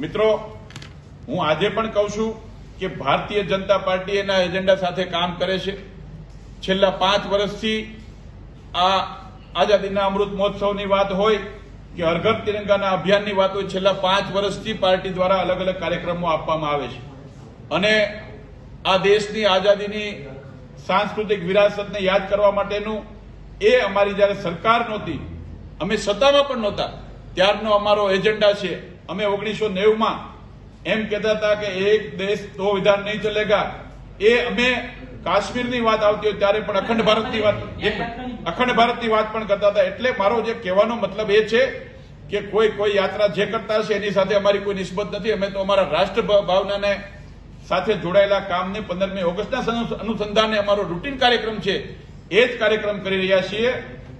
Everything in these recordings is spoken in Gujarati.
મિત્રો, હું આજે પણ કહું છું કે ભારતીય જનતા પાર્ટી એના એજન્ડા સાથે કામ કરે છે. છેલ્લા પાંચ વર્ષથી આ આઝાદીના અમૃત મહોત્સવની વાત હોય કે હરઘર તિરંગાના અભિયાનની વાત હોય, છેલ્લા પાંચ વર્ષથી પાર્ટી દ્વારા અલગ અલગ કાર્યક્રમો આપવામાં આવે છે. અને આ દેશની આઝાદીની સાંસ્કૃતિક વિરાસતને યાદ કરવા માટેનું એ અમારી જ્યારે સરકાર નહોતી, અમે સત્તામાં પણ નહોતા, ત્યારનો અમારો એજન્ડા છે અમે ઓગણીસો નેવુંમાં એમ કહેતા હતા કે એક દેશ દો વિધાન નહીં ચલેગા. એ અમે કાશ્મીરની વાત આવતી હોય ત્યારે પણ અખંડ ભારતની વાત અખંડ ભારતની વાત પણ કરતા હતા. એટલે મારો જે કહેવાનો મતલબ એ છે કે કોઈ કોઈ યાત્રા જે કરતા હશે એની સાથે અમારી કોઈ નિસ્બત નથી. અમે તો અમારા રાષ્ટ્ર ભાવ- ભાવનાને સાથે જોડાયેલા કામને પંદરમી ઓગસ્ટના અનુસંધાને અમારો રૂટીન કાર્યક્રમ છે. એ જ કાર્યક્રમ કરી રહ્યા છીએ.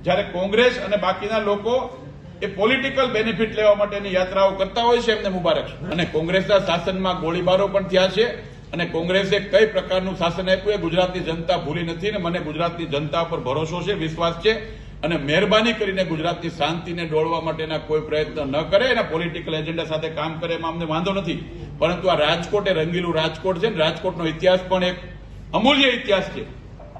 જ્યારે કોંગ્રેસ અને બાકીના લોકો એ પોલિટિકલ બેનિફિટ લેવા માટેની યાત્રાઓ કરતા હોય છે એમને મુબારક. અને કોંગ્રેસના શાસનમાં ગોળીબારો પણ થયા છે. અને કોંગ્રેસે કઈ પ્રકારનું શાસન આપ્યું એ ગુજરાતની જનતા ભૂલી નથી ને મને ગુજરાતની જનતા પર ભરોસો છે, વિશ્વાસ છે. અને મહેરબાની કરીને ગુજરાતની શાંતિને ડોળવા માટેના કોઈ પ્રયત્ન ન કરે, એના પોલિટિકલ એજન્ડા સાથે કામ કરે એમાં અમને વાંધો નથી. પરંતુ આ રાજકોટ એ રંગીલું રાજકોટ છે ને રાજકોટનો ઇતિહાસ પણ એક અમૂલ્ય ઇતિહાસ છે.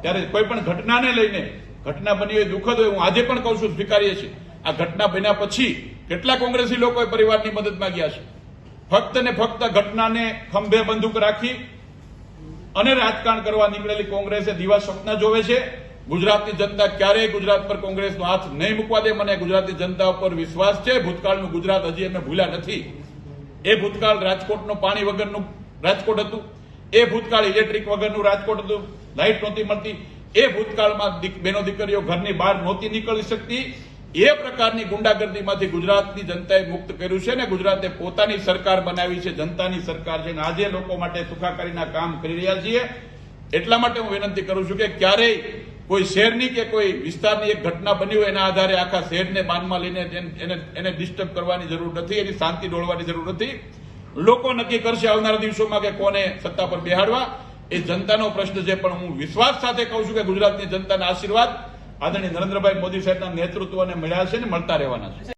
ત્યારે કોઈ પણ ઘટનાને લઈને, ઘટના બની હોય, દુઃખદ હોય, હું આજે પણ કહું છું, સ્વીકારીએ છીએ. આ ઘટના બન્યા પછી કેટલા કોંગ્રેસી લોકોએ પરિવારની મદદમાં ગયા છે? ફક્ત ને ફક્ત ઘટનાને ખંભે બંદૂક રાખી અને રાજકારણ કરવા નીકળેલી કોંગ્રેસે દીવા સ્વપ્ન જોવે છે. ગુજરાતની જનતા ક્યારેય ગુજરાત પર કોંગ્રેસનો હાથ નહીં મૂકવા દે. મને ગુજરાતની જનતા ઉપર વિશ્વાસ છે. ભૂતકાળનું ગુજરાત હજી અમે ભૂલ્યા નથી. એ ભૂતકાળ રાજકોટનું પાણી વગરનું રાજકોટ હતું. એ ભૂતકાળ ઇલેક્ટ્રિક વગરનું રાજકોટ હતું. લાઇટ નહોતી મળતી. એ ભૂતકાળમાં બેનો દીકરીઓ ઘરની બહાર નહોતી નીકળી શકતી. એ પ્રકારની ગુંડાગર્દીમાંથી ગુજરાતની જનતાએ મુક્ત કર્યું છે ને ગુજરાતે પોતાની સરકાર બનાવી છે, જનતાની સરકાર છે આજે લોકો માટે સુખાકારીના કામ કરી રહ્યા છીએ. એટલા માટે હું વિનંતી કરું છું કે ક્યારેય કોઈ શહેરની કે કોઈ વિસ્તારની એક ઘટના બની હોય એના આધારે આખા શહેરને બાનમાં લઈને એને- એને ડિસ્ટર્બ કરવાની જરૂર નથી, એની શાંતિ ડોળવાની જરૂર નથી. લોકો નક્કી કરશે આવનારા દિવસોમાં કે કોને સત્તા પર બેહાડવા. એ જનતાનો પ્રશ્ન છે, પણ હું વિશ્વાસ સાથે કહું છું કે ગુજરાતની જનતાના આશીર્વાદ આદરણીય નરેન્દ્રભાઈ મોદી સાહેબના નેતૃત્વને મળ્યા છે ને મળતા રહેવાના છે.